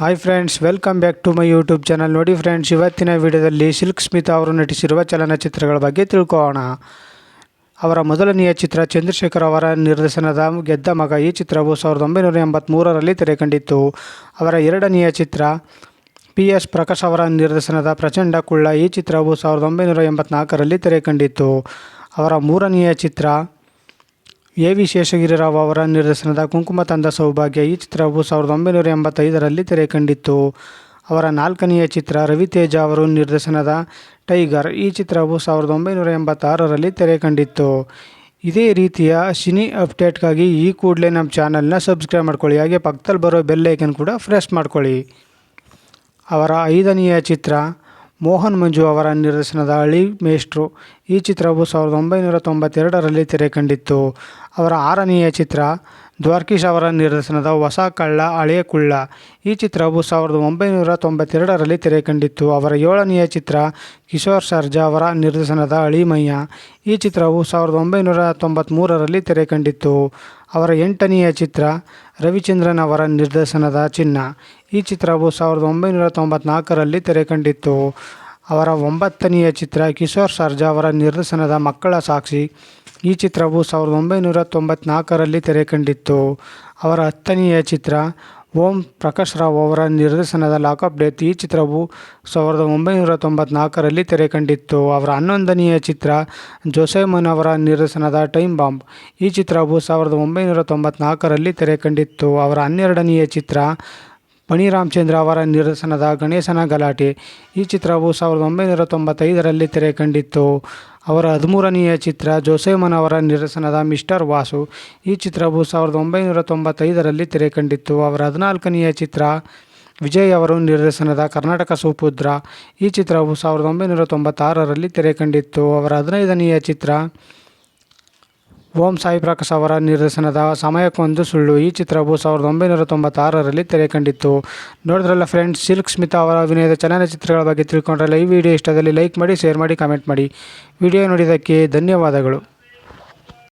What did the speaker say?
Hi friends welcome back to my YouTube channel ನೋಡಿ friends ಇವತ್ತಿನ ವಿಡಿಯೋದಲ್ಲಿ ಸಿಲ್ಕ್ ಸ್ಮಿತಾ ಅವರು ನಟಿಸಿರುವ ಚಲನಚಿತ್ರಗಳ ಬಗ್ಗೆ ತಿಳ್ಕೊಳ್ಳೋಣ. ಅವರ ಮೊದಲನೆಯ ಚಿತ್ರ ಚಂದ್ರಶೇಖರ್ ಅವರ ನಿರ್ದೇಶನದ ಗೆದ್ದ ಮಗ ಈ ಚಿತ್ರವು ಸಾವಿರದ ಒಂಬೈನೂರ ಎಂಬತ್ತ್ಮೂರರಲ್ಲಿ ತೆರೆಕಂಡಿತ್ತು. ಅವರ ಎರಡನೆಯ ಚಿತ್ರ ಪಿ ಎಸ್ ಪ್ರಕಾಶ್ ಅವರ ನಿರ್ದೇಶನದ ಪ್ರಚಂಡ ಕುಳ್ಳ ಈ ಚಿತ್ರವು ಸಾವಿರದ ಒಂಬೈನೂರ ಎಂಬತ್ನಾಲ್ಕರಲ್ಲಿ ತೆರೆಕಂಡಿತ್ತು. ಅವರ ಮೂರನೆಯ ಚಿತ್ರ ಎ ವಿ ಶೇಷಗಿರಿರಾವ್ ಅವರ ನಿರ್ದೇಶನದ ಕುಂಕುಮ ತಂದ ಸೌಭಾಗ್ಯ ಈ ಚಿತ್ರವು ಸಾವಿರದ ಒಂಬೈನೂರ ಎಂಬತ್ತೈದರಲ್ಲಿ ತೆರೆಕಂಡಿತ್ತು. ಅವರ ನಾಲ್ಕನೆಯ ಚಿತ್ರ ರವಿತೇಜ ಅವರು ನಿರ್ದೇಶನದ ಟೈಗರ್. ಈ ಚಿತ್ರವು ಸಾವಿರದ ಒಂಬೈನೂರ ಎಂಬತ್ತಾರರಲ್ಲಿ ತೆರೆಕಂಡಿತ್ತು. ಇದೇ ರೀತಿಯ ಸಿನಿ ಅಪ್ಡೇಟ್ಗಾಗಿ ಈ ಕೂಡಲೇ ನಮ್ಮ ಚಾನಲ್ನ ಸಬ್ಸ್ಕ್ರೈಬ್ ಮಾಡ್ಕೊಳ್ಳಿ. ಹಾಗೆ ಪಕ್ಕದಲ್ಲಿ ಬರೋ ಬೆಲ್ ಐಕನ್ ಕೂಡ ಫ್ರೆಶ್ ಮಾಡ್ಕೊಳ್ಳಿ. ಅವರ ಐದನೆಯ ಚಿತ್ರ ಮೋಹನ್ ಮಂಜು ಅವರ ನಿರ್ದೇಶನದ ಅಳಿ ಮೇಷ್ಟ್ರು. ಈ ಚಿತ್ರವು ಸಾವಿರದ ಒಂಬೈನೂರ ತೊಂಬತ್ತೆರಡರಲ್ಲಿ ತೆರೆಕಂಡಿತ್ತು ಅವರ ಆರನೆಯ ಚಿತ್ರ ದ್ವಾರ್ಕೀಶ್ ಅವರ ನಿರ್ದೇಶನದ ಹೊಸ ಕಳ್ಳ ಹಳೆಯ ಕುಳ್ಳ. ಈ ಚಿತ್ರವು ಸಾವಿರದ ಒಂಬೈನೂರ ತೊಂಬತ್ತೆರಡರಲ್ಲಿ ತೆರೆಕಂಡಿತ್ತು ಅವರ ಏಳನೆಯ ಚಿತ್ರ ಕಿಶೋರ್ ಸರ್ಜಾ ಅವರ ನಿರ್ದೇಶನದ ಅಳಿಮಯ್ಯ ಈ ಚಿತ್ರವು ಸಾವಿರದ ಒಂಬೈನೂರ ತೊಂಬತ್ತ್ಮೂರರಲ್ಲಿ ತೆರೆಕಂಡಿತ್ತು ಅವರ ಎಂಟನೆಯ ಚಿತ್ರ ರವಿಚಂದ್ರನ್ ಅವರ ನಿರ್ದೇಶನದ ಚಿನ್ನ. ಈ ಚಿತ್ರವು ಸಾವಿರದ ಒಂಬೈನೂರ ತೊಂಬತ್ನಾಲ್ಕರಲ್ಲಿ ತೆರೆಕಂಡಿತ್ತು. ಅವರ ಒಂಬತ್ತನೆಯ ಚಿತ್ರ ಕಿಶೋರ್ ಸರ್ಜಾ ಅವರ ನಿರ್ದೇಶನದ ಮಕ್ಕಳ ಸಾಕ್ಷಿ. ಈ ಚಿತ್ರವು ಸಾವಿರದ ಒಂಬೈನೂರ ತೊಂಬತ್ನಾಲ್ಕರಲ್ಲಿ ತೆರೆಕಂಡಿತ್ತು. ಅವರ ಹತ್ತನೆಯ ಚಿತ್ರ ಓಂ ಪ್ರಕಾಶ್ ರಾವ್ ಅವರ ನಿರ್ದೇಶನದ ಲಾಕಪ್ ಡೆತ್ ಈ ಚಿತ್ರವು ಸಾವಿರದ ಒಂಬೈನೂರ ತೊಂಬತ್ನಾಲ್ಕರಲ್ಲಿ ತೆರೆಕಂಡಿತ್ತು. ಅವರ ಹನ್ನೊಂದನೆಯ ಚಿತ್ರ ಜೋಸೆಮನ್ ಅವರ ನಿರ್ದೇಶನದ ಟೈಮ್ ಬಾಂಬ್ ಈ ಚಿತ್ರವು ಸಾವಿರದ ಒಂಬೈನೂರ ತೊಂಬತ್ನಾಲ್ಕರಲ್ಲಿ ತೆರೆಕಂಡಿತ್ತು. ಅವರ ಹನ್ನೆರಡನೆಯ ಚಿತ್ರ ಮಣಿ ರಾಮಚಂದ್ರ ಅವರ ನಿರ್ದೇಶನದ ಗಣೇಶನ ಗಲಾಟೆ. ಈ ಚಿತ್ರವು ಸಾವಿರದ ಒಂಬೈನೂರ ತೊಂಬತ್ತೈದರಲ್ಲಿ ತೆರೆಕಂಡಿತ್ತು. ಅವರ ಹದಿಮೂರನೆಯ ಚಿತ್ರ ಜೋಸೇಮನ್ ಅವರ ನಿರ್ದೇಶನದ ಮಿಸ್ಟರ್ ವಾಸು. ಈ ಚಿತ್ರವು ಸಾವಿರದ ಒಂಬೈನೂರ ತೊಂಬತ್ತೈದರಲ್ಲಿ ತೆರೆಕಂಡಿತ್ತು. ಅವರ ಹದಿನಾಲ್ಕನೆಯ ಚಿತ್ರ ವಿಜಯ್ ಅವರು ನಿರ್ದೇಶನದ ಕರ್ನಾಟಕ ಸುಪುತ್ರ. ಈ ಚಿತ್ರವು ಸಾವಿರದ ಒಂಬೈನೂರ ತೊಂಬತ್ತಾರರಲ್ಲಿ ತೆರೆಕಂಡಿತ್ತು. ಅವರ ಹದಿನೈದನೆಯ ಚಿತ್ರ ಓಂ ಸಾಯಿ ಪ್ರಕಾಶ್ ಅವರ ನಿರ್ದೇಶನದ ಸಮಯಕ್ಕೊಂದು ಸುಳ್ಳು ಈ ಚಿತ್ರವು ಸಾವಿರದ ಒಂಬೈನೂರ ತೊಂಬತ್ತಾರರಲ್ಲಿ ತೆರೆಕಂಡಿತ್ತು ನೋಡಿದ್ರಲ್ಲ ಫ್ರೆಂಡ್ಸ್ ಸಿಲ್ಕ್ ಸ್ಮಿತಾ ಅವರ ಅಭಿನಯದ ಚಲನಚಿತ್ರಗಳ ಬಗ್ಗೆ ತಿಳ್ಕೊಂಡ್ರಲ್ಲ, ಈ ವಿಡಿಯೋ ಇಷ್ಟದಲ್ಲಿ ಲೈಕ್ ಮಾಡಿ ಶೇರ್ ಮಾಡಿ ಕಮೆಂಟ್ ಮಾಡಿ. ವಿಡಿಯೋ ನೋಡಿದ್ದಕ್ಕೆ ಧನ್ಯವಾದಗಳು.